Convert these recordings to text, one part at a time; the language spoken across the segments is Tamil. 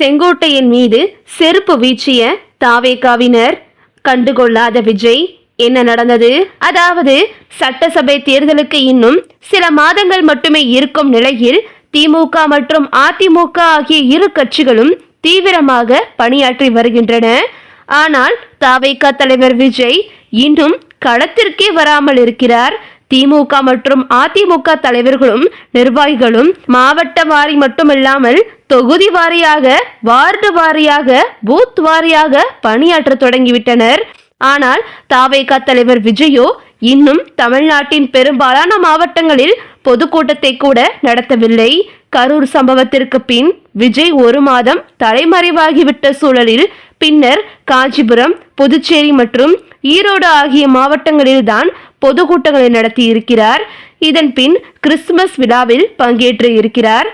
செங்கோட்டையின் மீது செருப்பு வீச்சிய தாவேகாவினர் கண்டுகொள்ளாத விஜய் என்ன நடந்தது? அதாவது சட்டசபை தேர்தலுக்கு இன்னும் சில மாதங்கள் மட்டுமே இருக்கும் நிலையில் திமுக மற்றும் அதிமுக ஆகிய இரு கட்சிகளும் தீவிரமாக பணியாற்றி வருகின்றன. ஆனால் தாவேகா தலைவர் விஜய் இன்னும் களத்திற்கே வராமல் இருக்கிறார். திமுக மற்றும் அதிமுக தலைவர்களும் நிர்வாகிகளும் மாவட்ட வாரி மட்டுமில்லாமல் தொகுதி வாரியாக வார்டு வாரியாக பூத் வாரியாக பணியாற்ற தொடங்கிவிட்டனர். ஆனால் தாவேகா தலைவர் விஜயோ இன்னும் தமிழ்நாட்டின் பெரும்பாலான மாவட்டங்களில் பொதுக்கூட்டத்தை கூட நடத்தவில்லை. கரூர் சம்பவத்திற்கு பின் விஜய் ஒரு மாதம் தலைமறைவாகிவிட்ட சூழலில் பின்னர் காஞ்சிபுரம் புதுச்சேரி மற்றும் ஈரோடு ஆகிய மாவட்டங்களில்தான் பொதுக்கூட்டங்களை நடத்தி இருக்கிறார் இதன் பின் கிறிஸ்துமஸ் விழாவில் பங்கேற்று இருக்கிறார்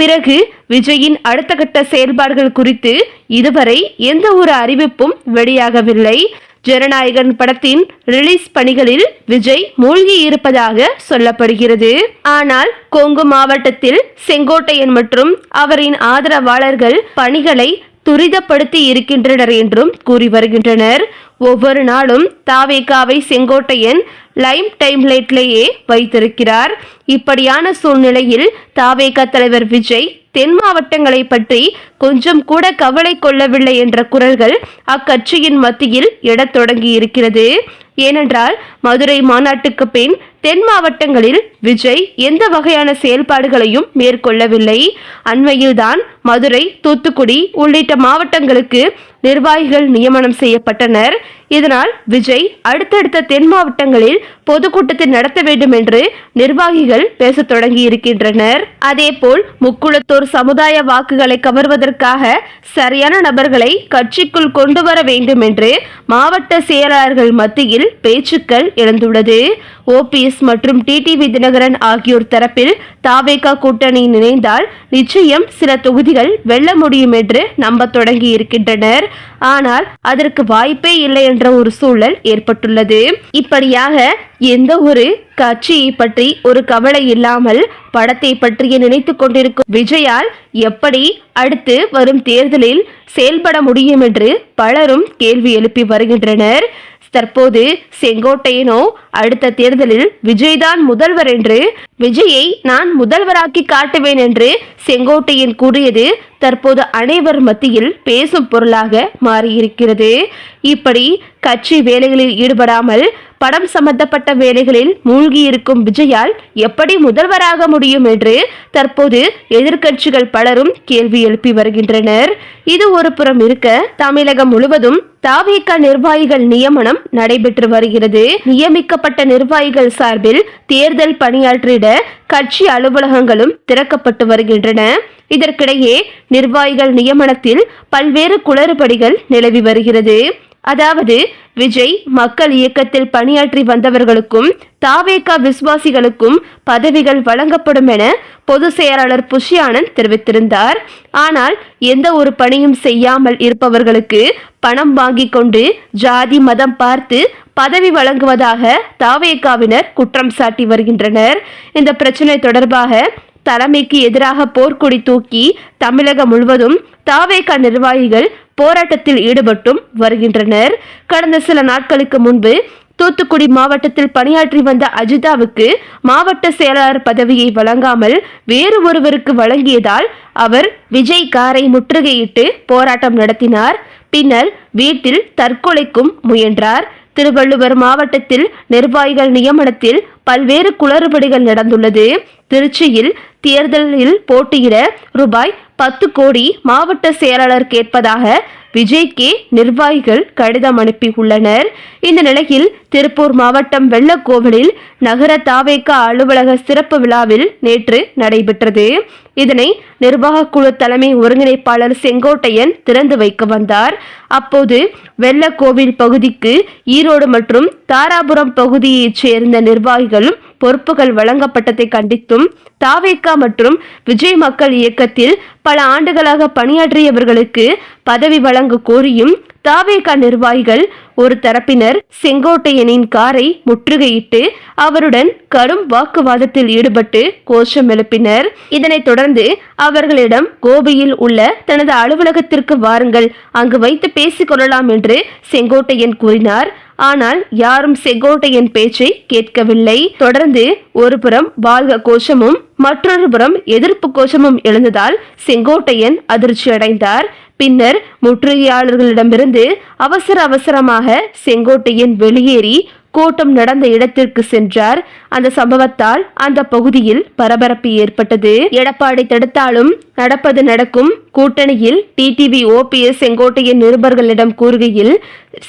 பிறகு விஜயின் அடுத்த கட்ட செயல்பாடுகள் குறித்து இதுவரை எந்த ஒரு அறிவிப்பும் வெளியாகவில்லை. ஜனநாயகன் படத்தின் ரிலீஸ் பணிகளில் விஜய் மூழ்கி இருப்பதாக சொல்லப்படுகிறது. ஆனால் கொங்கு மாவட்டத்தில் செங்கோட்டையன் மற்றும் அவரின் ஆதரவாளர்கள் பணிகளை துரிதப்படுத்தி இருக்கின்றனர் என்றும் கூறி வருகின்றனர். ஒவ்வொரு நாளும் தாவேகாவை செங்கோட்டையன் லைம் டைம்லைட்லேயே வைத்திருக்கிறார். இப்படியான சூழ்நிலையில் தாவேகா தலைவர் விஜய் தென் மாவட்டங்களை பற்றி கொஞ்சம் கூட கவலை கொள்ளவில்லை என்ற குரல்கள் அக்கட்சியின் மத்தியில் எழத் தொடங்கி இருக்கிறது. ஏனென்றால் மதுரை மாநாட்டுக்கு பின் தென் மாவட்டங்களில் விஜய் எந்த வகையான செயல்பாடுகளையும் மேற்கொள்ளவில்லை. அண்மையில்தான் மதுரை தூத்துக்குடி உள்ளிட்ட மாவட்டங்களுக்கு நிர்வாகிகள் நியமனம் செய்யப்பட்டனர். இதனால் விஜய் அடுத்தடுத்த தென் மாவட்டங்களில் பொதுக்கூட்டத்தை நடத்த வேண்டும் என்று நிர்வாகிகள் பேசத் தொடங்கி இருக்கின்றனர். அதேபோல் முக்குளத்தோர் சமுதாய வாக்குகளை கவர்வதற்காக சரியான நபர்களை கட்சிக்குள் கொண்டு வர வேண்டும் என்று மாவட்ட செயலாளர்கள் மத்தியில் பேச்சுக்கள் எழுந்துள்ளது. ஓபிஎஸ் மற்றும் டிடிவி தினகரன் ஆகியோர் தரப்பில் தாவேகா கூட்டணி இணைந்தால் நிச்சயம் சில தொகுதிகள் வெல்ல முடியும் என்று நம்ப தொடங்கி இருக்கின்றனர். ஆனால் அதற்கு வாய்ப்பே இல்லை என்ற ஒரு சூழல் ஏற்பட்டுள்ளது. இப்படியாக எந்த ஒரு கட்சியை பற்றி ஒரு கவலை இல்லாமல் படத்தை பற்றிய நினைத்து கொண்டிருக்கும் விஜயால் எப்படி அடுத்து வரும் தேர்தலில் செயல்பட முடியும் என்று பலரும் கேள்வி எழுப்பி வருகின்றனர். தற்போது செங்கோட்டையனோ அடுத்த தேர்தலில் விஜய்தான் முதல்வர் என்று விஜயை நான் முதல்வராக்கி காட்டுவேன் என்று செங்கோட்டையன் கூறியது தற்போது அனைவர் மத்தியில் பேசும் பொருளாக மாறியிருக்கிறது. இப்படி கட்சி வேலைகளில் ஈடுபடாமல் படம் சம்பந்தப்பட்ட வேலைகளில் மூழ்கியிருக்கும் விஜயால் எப்படி முதல்வராக முடியும் என்று தற்போது எதிர்க்கட்சிகள் பலரும் கேள்வி எழுப்பி வருகின்றனர். இது ஒரு புறம் இருக்க தமிழகம் முழுவதும் தாவேக நிர்வாகிகள் நியமனம் நடைபெற்று வருகிறது. நியமிக்கப்பட்ட நிர்வாகிகள் சார்பில் தேர்தல் பணியாற்றிட கட்சி அலுவலகங்களும் திறக்கப்பட்டு வருகின்றன. இதற்கிடையே நிர்வாகிகள் நியமனத்தில் பல்வேறு குளறுபடிகள் நிலவி வருகிறது. அதாவது விஜய் மக்கள் இயக்கத்தில் பணியாற்றி வந்தவர்களுக்கும் தாவேகா விசுவாசிகளுக்கும் பதவிகள் வழங்கப்படும் என பொதுச் செயலாளர் புஷி ஆனந்த் தெரிவித்திருந்தார். ஆனால் எந்த ஒரு பணியும் செய்யாமல் இருப்பவர்களுக்கு பணம் வாங்கி கொண்டு ஜாதி மதம் பார்த்து பதவி வழங்குவதாக தாவேகாவினர் குற்றம் சாட்டி வருகின்றனர். இந்த பிரச்சனை தொடர்பாக தலைமைக்கு எதிராக போர்க்கொடி தூக்கி தமிழகம் முழுவதும் தாவேகா நிர்வாகிகள் போராட்டத்தில் ஈடுபட்டும் வருகின்றனர். கடந்த சில நாட்களுக்கு முன்பு தூத்துக்குடி மாவட்டத்தில் பணியாற்றி வந்த அஜிதாவுக்கு மாவட்ட செயலாளர் பதவியை வழங்காமல் வேறு ஒருவருக்கு வழங்கியதால் அவர் விஜய் காரை முற்றுகையிட்டு போராட்டம் நடத்தினார். பின்னர் வீட்டில் தற்கொலைக்கும் முயன்றார். திருவள்ளுவர் மாவட்டத்தில் நிர்வாகிகள் நியமனத்தில் பல்வேறு குளறுபடிகள் நடந்துள்ளது. திருச்சியில் தேர்தலில் போட்டியிட ரூபாய் பத்து கோடி மாவட்ட செயலாளர் கேட்பதாக விஜய்க்கே நிர்வாகிகள் கடிதம் அனுப்பியுள்ளனர். இந்த நிலையில் திருப்பூர் மாவட்டம் வெள்ளக்கோவிலில் நகர தாவேக்கா அலுவலக சிறப்பு விழாவில் நேற்று நடைபெற்றது. இதனை நிர்வாக குழு தலைமை ஒருங்கிணைப்பாளர் செங்கோட்டையன் திறந்து வைக்க வந்தார். அப்போது வெள்ளக்கோவில் பகுதிக்கு ஈரோடு மற்றும் தாராபுரம் பகுதியைச் சேர்ந்த நிர்வாகிகளும் பொறுப்புகள் வழங்கப்பட்டதை கண்டித்தும் தாவேக்கா மற்றும் விஜய் மக்கள் இயக்கத்தில் பல ஆண்டுகளாக பணியாற்றியவர்களுக்கு பதவி வழங்க கோரியும் தாவேகா நிர்வாகிகள் ஒரு தரப்பினர் செங்கோட்டையனின் காரை முற்றுகையிட்டு அவருடன் கடும் வாக்குவாதத்தில் ஈடுபட்டு கோஷம் எழுப்பினர். இதனைத் தொடர்ந்து அவர்களிடம் கோபியில் உள்ள தனது அலுவலகத்திற்கு வாருங்கள் அங்கு வைத்து பேசிக் கொள்ளலாம் என்று செங்கோட்டையன் கூறினார். ஆனால் யாரும் செங்கோட்டையன் பேச்சை கேட்கவில்லை. தொடர்ந்து ஒரு புறம் வாழ்க கோஷமும் மற்றொரு புறம் எதிர்ப்பு கோஷமும் எழுந்ததால் செங்கோட்டையன் அதிர்ச்சி அடைந்தார் பின்னர் முற்றுகையாளர்களிடமிருந்து அவசர அவசரமாக செங்கோட்டையன் வெளியேறி கூட்டம் நடந்த இடத்திற்கு சென்றார். அந்த சம்பவத்தால் அந்த பகுதியில் பரபரப்பு ஏற்பட்டது. எடப்பாடி தடுத்தாலும் நடப்பது நடக்கும். கூட்டணியில் டிடிவி ஓபிஎஸ் செங்கோட்டையன் நிருபர்களிடம் கூறுகையில்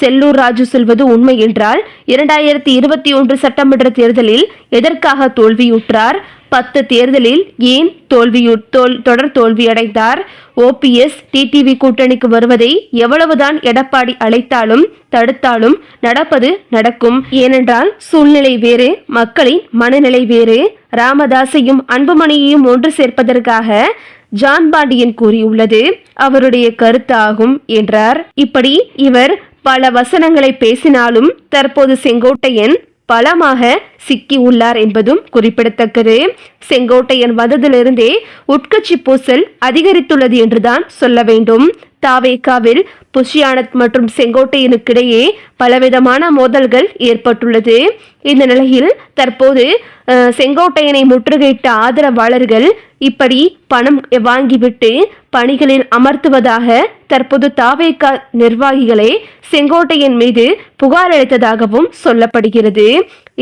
செல்லூர் ராஜு சொல்வது உண்மை என்றால் இரண்டாயிரத்தி இருபத்தி ஒன்று சட்டமன்ற தேர்தலில் எதற்காக தோல்வியுற்றார்? பத்து தேர்தலில் ஏன் தோல்வியு தோல் தொடர் தோல்வியடைந்தார்? ஓபிஎஸ் டிடிவி கூட்டணிக்கு வருவதை எவ்வளவுதான் எடப்பாடி அழைத்தாலும் தடுத்தாலும் நடப்பது நடக்கும். ஏனென்றால் சூழ்நிலை வேறு மக்களின் மனநிலை வேறு. ராமதாசையும் அன்புமணியையும் ஒன்று சேர்ப்பதற்காக ஜான் பாண்டியன் கூறியுள்ளது. அவருடைய கருத்தாகும் என்றார். இப்படி இவர் பல வசனங்களை பேசினாலும் தற்போது செங்கோட்டையன் பலமாக சிக்கி உள்ளார் என்பதும் குறிப்பிடத்தக்கது. செங்கோட்டையன் வந்ததிலிருந்தே உட்கட்சி பூசல் அதிகரித்துள்ளது என்றுதான் சொல்ல வேண்டும். தாவேக்காவில் புஷியானத் மற்றும் செங்கோட்டையனுக்கிடையே பலவிதமான மோதல்கள் ஏற்பட்டுள்ளது. இந்த நிலையில் தற்போது செங்கோட்டையனை முற்றுகையிட்ட ஆதரவாளர்கள் இப்படி பணம் வாங்கிவிட்டு பணிகளில் அமர்த்துவதாக தற்போது தாவேக்கா நிர்வாகிகளே செங்கோட்டையன் மீது புகார் அளித்ததாகவும் சொல்லப்படுகிறது.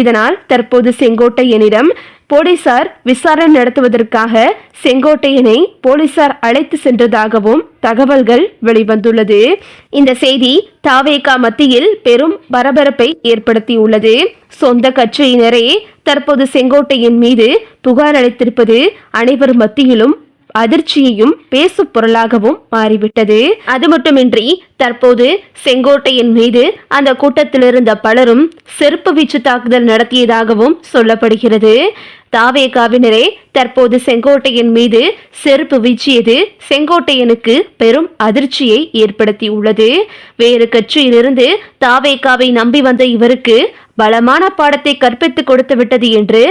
இதனால் தற்போது செங்கோட்டையனிடம் போலீசார் விசாரணை நடத்துவதற்காக செங்கோட்டையனை போலீசார் அழைத்து சென்றதாகவும் தகவல்கள் வெளிவந்துள்ளது. இந்த செய்தி தாவேகா மத்தியில் பெரும் பரபரப்பை ஏற்படுத்தியுள்ளது. சொந்த கட்சியினரே தற்போது செங்கோட்டையின் மீது புகார் அளித்திருப்பது அனைவர் மத்தியிலும் அதிர்ச்சியையும் பேசு பொருளாகவும் மாறிவிட்டது. அது மட்டுமின்றி தற்போது செங்கோட்டையின் மீது அந்த கூட்டத்தில் இருந்த பலரும் செருப்பு வீச்சு தாக்குதல் நடத்தியதாகவும் சொல்லப்படுகிறது. தாவேகாவினரே தற்போது செங்கோட்டையன் மீது செருப்பு வீச்சியது செங்கோட்டையனுக்கு பெரும் அதிர்ச்சியை ஏற்படுத்தியுள்ளது. வேறு கட்சியிலிருந்து தாவேகாவை நம்பி வந்த இவருக்கு பலமான பாடத்தை கற்பித்து கொடுத்து விட்டது என்று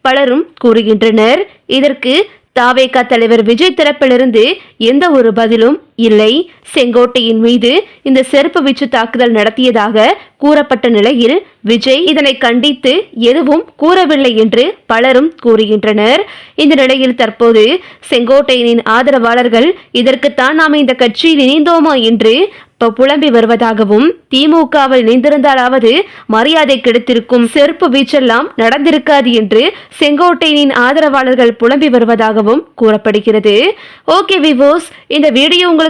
பலரும் கூறுகின்றனர். இதற்கு தாவேகா தலைவர் விஜய் தரப்பிலிருந்து எந்த ஒரு பதிலும் இல்லை. செங்கோட்டையின் மீது இந்த செருப்பு வீச்சு தாக்குதல் நடத்தியதாக கூறப்பட்ட நிலையில் விஜய் இதனை கண்டித்து எதுவும் கூறவில்லை என்று பலரும் கூறுகின்றனர். இந்த நிலையில் தற்போது செங்கோட்டையனின் ஆதரவாளர்கள் இதற்குத்தான் நாம் இந்த கட்சியில் இணைந்தோமா? என்று புலம்பி வருவதாகவும் திமுகவில் இணைந்திருந்தாலாவது மரியாதை கிடைத்திருக்கும். செருப்பு வீச்செல்லாம் நடந்திருக்காது என்று செங்கோட்டையனின் ஆதரவாளர்கள் புலம்பி வருவதாகவும் கூறப்படுகிறது. ஓகே விவோஸ் இந்த வீடியோ உங்களுக்கு